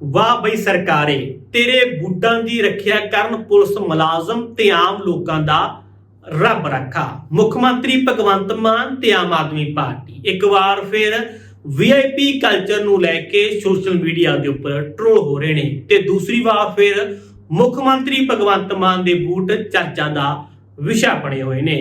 ਵਾਹ ਬਈ ਸਰਕਾਰੇ, ਤੇਰੇ ਬੂਟਾਂ ਦੀ ਰੱਖਿਆ ਕਰਨ ਪੁਲਿਸ ਮੁਲਾਜ਼ਮ ਤੇ ਆਮ ਲੋਕਾਂ ਦਾ ਰੱਬ ਰੱਖਾ। ਮੁੱਖ ਮੰਤਰੀ ਭਗਵੰਤ ਮਾਨ ਤੇ ਆਮ ਆਦਮੀ ਪਾਰਟੀ। ਇੱਕ ਵਾਰ ਫਿਰ ਵੀਆਈਪੀ ਕਲਚਰ ਨੂੰ ਲੈ ਕੇ ਸੋਸ਼ਲ ਮੀਡੀਆ ਦੇ ਉੱਪਰ ਟ੍ਰੋਲ ਹੋ ਰਹੇ ਨੇ ਤੇ ਦੂਸਰੀ ਵਾਰ ਫਿਰ ਮੁੱਖ ਮੰਤਰੀ ਭਗਵੰਤ ਮਾਨ ਦੇ ਬੂਟ ਚਰਚਾ ਦਾ ਵਿਸ਼ਾ ਬਣੇ ਹੋਏ ਨੇ।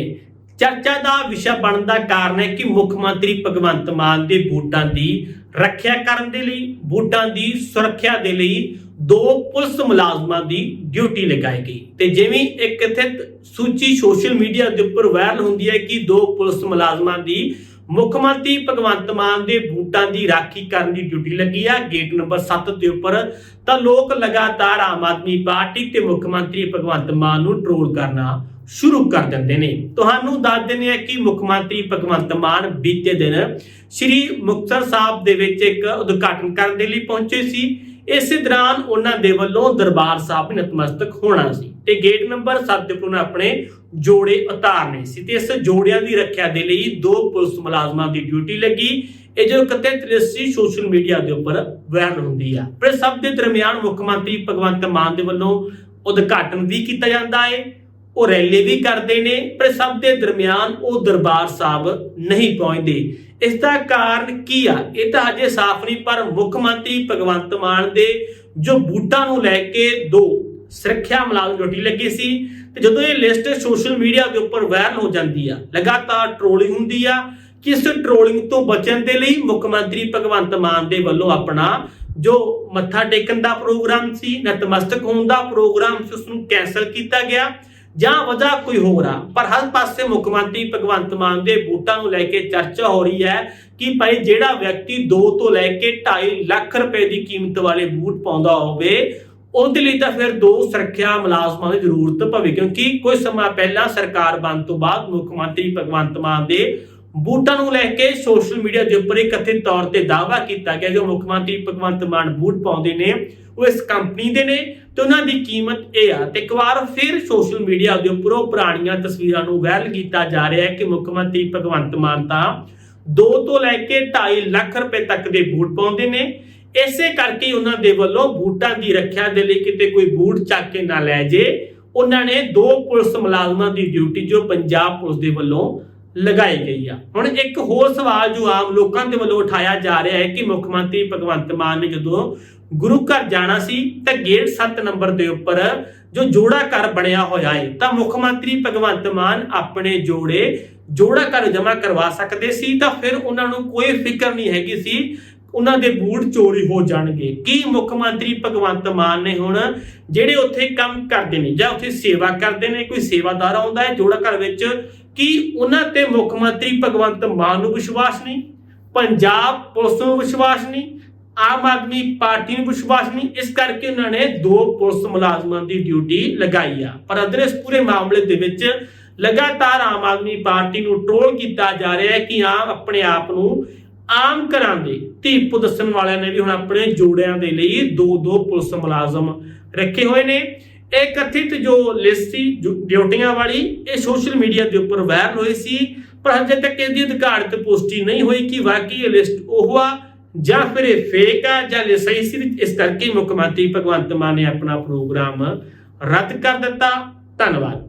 ਚਰਚਾ ਦਾ ਵਿਸ਼ਾ ਬਣਨ ਦਾ ਕਾਰਨ ਹੈ ਕਿ ਮੁੱਖ ਮੰਤਰੀ ਭਗਵੰਤ ਮਾਨ ਦੇ ਬੂਟਾਂ ਦੀ ਰੱਖਿਆ ਕਰਨ ਦੇ ਲਈ ਬੂਟਾਂ ਦੀ ਸੁਰੱਖਿਆ ਦੇ ਲਈ ਦੋ ਪੁਲਿਸ ਮੁਲਾਜ਼ਮਾਂ ਦੀ ਡਿਊਟੀ ਲਗਾਈ ਗਈ। ਤੇ ਜਿਵੇਂ ਇੱਕ ਇੱਥੇ ਸੂਚੀ ਸੋਸ਼ਲ ਮੀਡੀਆ ਦੇ ਉੱਪਰ ਵਾਇਰਲ ਹੁੰਦੀ ਹੈ ਕਿ ਦੋ ਪੁਲਿਸ ਮੁਲਾਜ਼ਮਾਂ ਦੀ ਮੁੱਖ ਮੰਤਰੀ ਭਗਵੰਤ ਮਾਨ ਦੇ ਬੂਟਾਂ ਦੀ ਰਾਖੀ ਕਰਨ ਦੀ ਡਿਊਟੀ ਲੱਗੀ ਆ, ਗੇਟ ਨੰਬਰ 7 ਦੇ ਉੱਪਰ। ਤਾਂ ਲੋਕ ਲਗਾਤਾਰ ਆਮ ਆਦਮੀ ਪਾਰਟੀ ਤੇ ਮੁੱਖ ਮੰਤਰੀ ਭਗਵੰਤ ਮਾਨ ਨੂੰ ਟ੍ਰੋਲ ਕਰਨਾ ਸ਼ੁਰੂ ਕਰ ਦਿੰਦੇ ਨੇ। ਤੁਹਾਨੂੰ ਦੱਸ ਦਿੰਦੇ ਆ ਕਿ ਮੁੱਖ ਮੰਤਰੀ ਭਗਵੰਤ ਮਾਨ ਬੀਤੇ ਦਿਨ ਸ੍ਰੀ ਮੁਕਤਸਰ ਸਾਹਿਬ ਦੇ ਵਿੱਚ ਇੱਕ ਉਦਘਾਟਨ ਕਰਨ ਦੇ ਲਈ ਪਹੁੰਚੇ ਸੀ। ਇਸੇ ਦੌਰਾਨ ਉਹਨਾਂ ਦੇ ਵੱਲੋਂ ਦਰਬਾਰ ਸਾਹਿਬ ਨਤਮਸਤਕ ਹੋਣਾ ਸੀ ਤੇ ਗੇਟ ਨੰਬਰ 7 ਦੇ ਉੱਪਰ ਆਪਣੇ ਜੋੜੇ ਉਤਾਰਨੇ ਸੀ ਤੇ ਇਸ ਜੋੜਿਆਂ ਦੀ ਰੱਖਿਆ ਦੇ ਲਈ ਦੋ ਪੁਲਿਸ ਮੁਲਾਜ਼ਮਾਂ ਦੀ ਡਿਊਟੀ ਲੱਗੀ। ਇਹ ਜੋ ਕਥਿਤ ਸੀ ਸੋਸ਼ਲ ਮੀਡੀਆ ਦੇ ਉੱਪਰ ਵਾਇਰਲ ਹੁੰਦੀ ਆ। ਪਰ ਸਭ ਦੇ ਦਰਮਿਆਨ ਮੁੱਖ ਮੰਤਰੀ ਭਗਵੰਤ ਮਾਨ ਦੇ ਵੱਲੋਂ ਉਦਘਾਟਨ ਵੀ ਕੀਤਾ ਜਾਂਦਾ ਹੈ। ਉਹ ਰੈਲੀ ਵੀ ਕਰਦੇ ਨੇ, ਪਰ ਸਭ ਦੇ ਦਰਮਿਆਨ ਉਹ ਦਰਬਾਰ ਸਾਹਿਬ ਨਹੀਂ ਪਹੁੰਚਦੇ। ਇਸ ਦਾ ਕਾਰਨ ਕੀ ਆ? ਇਹ ਤਾਂ ਅਜੇ ਸਾਫ਼ ਨਹੀਂ, ਪਰ ਮੁੱਖ ਮੰਤਰੀ ਭਗਵੰਤ ਮਾਨ ਦੇ ਜੋ ਬੂਟਾਂ ਨੂੰ ਲੈ ਕੇ ਦੋ ਸੁਰੱਖਿਆ ਮੁਲਾਜ਼ਮ ਡਿਊਟੀ ਲੱਗੀ ਸੀ, ਤੇ ਜਦੋਂ ਇਹ ਲਿਸਟ ਸੋਸ਼ਲ ਮੀਡੀਆ ਦੇ ਉੱਪਰ ਵਾਇਰਲ ਹੋ ਜਾਂਦੀ ਆ, ਲਗਾਤਾਰ ਟ੍ਰੋਲਿੰਗ ਹੁੰਦੀ ਆ, ਕਿਸ ਇਸ ਟ੍ਰੋਲਿੰਗ ਤੋਂ ਬਚਣ ਦੇ ਲਈ ਮੁੱਖ ਮੰਤਰੀ ਭਗਵੰਤ ਮਾਨ ਦੇ ਵੱਲੋਂ ਆਪਣਾ ਜੋ ਮੱਥਾ ਟੇਕਣ ਦਾ ਪ੍ਰੋਗਰਾਮ ਸੀ, ਨਤਮਸਤਕ ਹੋਣ ਦਾ ਪ੍ਰੋਗਰਾਮ ਸੀ ਉਸ ਨੂੰ ਕੈਨਸਲ ਕੀਤਾ ਗਿਆ। ਜਾਂ ਵਜ੍ਹਾ ਕੋਈ ਹੋਰ ਆ। ਪਰ ਹਰ ਪਾਸੇ ਮੁੱਖ ਮੰਤਰੀ ਭਗਵੰਤ ਮਾਨ ਦੇ ਬੂਟਾਂ ਨੂੰ ਲੈ ਕੇ ਚਰਚਾ ਹੋ ਰਹੀ ਹੈ ਕਿ ਭਾਈ ਜਿਹੜਾ ਵਿਅਕਤੀ 2 ਤੋਂ ਲੈ ਕੇ 2.5 ਲੱਖ ਰੁਪਏ ਦੀ ਕੀਮਤ ਵਾਲੇ ਬੂਟ ਪਾਉਂਦਾ ਹੋਵੇ, ਉਹਦੇ ਲਈ ਤਾਂ ਫਿਰ ਦੋ ਸੁਰੱਖਿਆ ਮੁਲਾਜ਼ਮਾਂ ਦੀ ਜ਼ਰੂਰਤ ਪਵੇ। ਕਿਉਂਕਿ ਕੁਝ ਸਮਾਂ ਪਹਿਲਾਂ ਸਰਕਾਰ ਬਣ ਤੋਂ ਬਾਅਦ ਮੁੱਖ ਮੰਤਰੀ ਭਗਵੰਤ ਮਾਨ ਦੇ ਬੂਟਾਂ ਨੂੰ ਲੈ ਕੇ ਸੋਸ਼ਲ ਮੀਡੀਆ ਦੇ ਉੱਪਰ ਇੱਕ ਕਥਿਤ ਤੌਰ ਤੇ ਦਾਅਵਾ ਕੀਤਾ ਗਿਆ, ਜੋ ਮੁੱਖ ਮੰਤਰੀ ਭਗਵੰਤ ਮਾਨ ਬੂਟ ਪਾਉਂਦੇ ਨੇ। ਉਹ ਇਸ ਕੰਪਨੀ ਦੇ ਨੇ ਤੇ ਉਹਨਾਂ ਦੀ ਕੀਮਤ ਇਹ ਆ ਤੇ ਇੱਕ ਵਾਰ ਫਿਰ ਸੋਸ਼ਲ ਮੀਡੀਆ ਦੇ ਉੱਪਰ ਪੁਰਾਣੀਆਂ ਤਸਵੀਰਾਂ ਨੂੰ ਵਾਇਰਲ ਕੀਤਾ ਜਾ ਰਿਹਾ ਹੈ ਕਿ ਮੁੱਖ ਮੰਤਰੀ ਭਗਵੰਤ ਮਾਨ ਤਾਂ 2 ਤੋਂ ਲੈ ਕੇ 2.5 ਲੱਖ ਰੁਪਏ ਤੱਕ ਦੇ ਬੂਟ ਪਾਉਂਦੇ ਨੇ। ਇਸੇ ਕਰਕੇ ਉਹਨਾਂ ਦੇ ਵੱਲੋਂ ਬੂਟਾਂ ਦੀ ਰੱਖਿਆ ਦੇ ਲਈ ਕਿਤੇ ਕੋਈ ਬੂਟ ਚੱਕ ਕੇ ਨਾ ਲੈ ਜੇ। ਉਹਨਾਂ ਨੇ ਦੋ ਪੁਲਿਸ ਮੁਲਾਜ਼ਮਾਂ ਦੀ ਡਿਊਟੀ ਜੋ ਪੰਜਾਬ ਪੁਲਿਸ ਦੇ ਵੱਲੋਂ ਲਗਾਈ ਗਈ ਆ। ਹੁਣ ਇੱਕ ਹੋਰ ਸਵਾਲ ਜੋ ਆਮ ਲੋਕਾਂ ਦੇ ਵੱਲੋਂ ਉਠਾਇਆ ਜਾ ਰਿਹਾ ਹੈ ਕਿ ਮੁੱਖ ਮੰਤਰੀ ਭਗਵੰਤ ਮਾਨ ਨੇ ਜਦੋਂ ਗੁਰੂ ਘਰ ਜਾਣਾ ਸੀ ਤਾਂ ਗੇਟ 7 ਨੰਬਰ ਦੇ ਉੱਪਰ ਜੋ ਜੋੜਾ ਘਰ ਬਣਿਆ ਹੋਇਆ ਹੈ, ਤਾਂ ਮੁੱਖ ਮੰਤਰੀ ਭਗਵੰਤ ਮਾਨ ਆਪਣੇ ਜੋੜੇ ਜੋੜਾ ਘਰ ਜਮ੍ਹਾਂ ਕਰਵਾ ਸਕਦੇ ਸੀ ਤਾਂ ਫਿਰ ਉਹਨਾਂ ਨੂੰ ਕੋਈ ਫਿਕਰ ਨਹੀਂ ਹੈਗੀ ਸੀ, ਉਹਨਾਂ ਦੇ ਬੂਟ ਚੋਰੀ ਹੋ ਜਾਣਗੇ। ਕੀ ਮੁੱਖ ਮੰਤਰੀ ਭਗਵੰਤ ਮਾਨ ਨੇ ਹੁਣ ਜਿਹੜੇ ਉੱਥੇ ਕੰਮ ਕਰਦੇ ਨੇ ਜਾਂ ਉੱਥੇ ਸੇਵਾ ਕਰਦੇ ਨੇ, ਕੋਈ ਸੇਵਾਦਾਰ ਆਉਂਦਾ ਹੈ ਜੋੜਾ ਘਰ ਵਿੱਚ ਕੀ ਉਹਨਾਂ ਤੇ ਮੁੱਖ ਮੰਤਰੀ ਭਗਵੰਤ ਮਾਨ ਨੂੰ ਵਿਸ਼ਵਾਸ ਨਹੀਂ? ਪੰਜਾਬ ਪੁਲਿਸ ਨੂੰ ਵਿਸ਼ਵਾਸ ਨਹੀਂ? ਆਮ ਆਦਮੀ ਪਾਰਟੀ ਨੂੰ ਵਿਸ਼ਵਾਸ ਨਹੀਂ? ਇਸ ਕਰਕੇ ਉਹਨਾਂ ਨੇ ਦੋ ਪੁਲਿਸ ਮੁਲਾਜ਼ਮਾਂ ਦੀ ਡਿਊਟੀ ਲਗਾਈ ਆ। ਪਰ ਅਦਰ ਇਸ ਪੂਰੇ ਮਾਮਲੇ ਦੇ ਵਿੱਚ ਲਗਾਤਾਰ ਆਮ ਆਦਮੀ ਪਾਰਟੀ ਨੂੰ ਟ੍ਰੋਲ ਕੀਤਾ ਜਾ ਰਿਹਾ ਹੈ ਕਿ ਆਮ ਆਪਣੇ ਆਪ ਨੂੰ ਆਮ ਘਰਾਂ ਦੇ ਧੀਪੂ ਦੱਸਣ ਵਾਲਿਆਂ ਨੇ ਵੀ ਹੁਣ ਆਪਣੇ ਜੋੜਿਆਂ ਦੇ ਲਈ ਦੋ ਦੋ ਪੁਲਿਸ ਮੁਲਾਜ਼ਮ ਰੱਖੇ ਹੋਏ ਨੇ। ਇਹ ਕਥਿਤ ਜੋ ਲਿਸਟ ਸੀ ਡਿਊਟੀਆਂ ਵਾਲੀ, ਇਹ ਸੋਸ਼ਲ ਮੀਡੀਆ ਦੇ ਉੱਪਰ ਵਾਇਰਲ ਹੋਈ ਸੀ, ਪਰ ਹਜੇ ਤੱਕ ਇਹਦੀ ਅਧਿਕਾਰਤ ਪੁਸ਼ਟੀ ਨਹੀਂ ਹੋਈ ਕਿ ਵਾਕਈ ਇਹ ਲਿਸਟ ਉਹ ਆ ਜਾਂ ਫਿਰ ਇਹ ਫੇਕ ਆ ਜਾਂ ਇਹ ਸਹੀ ਸੀ। ਇਸ ਕਰਕੇ ਮੁੱਖ ਮੰਤਰੀ ਭਗਵੰਤ ਮਾਨ ਨੇ ਆਪਣਾ ਪ੍ਰੋਗਰਾਮ ਰੱਦ ਕਰ ਦਿੱਤਾ। ਧੰਨਵਾਦ।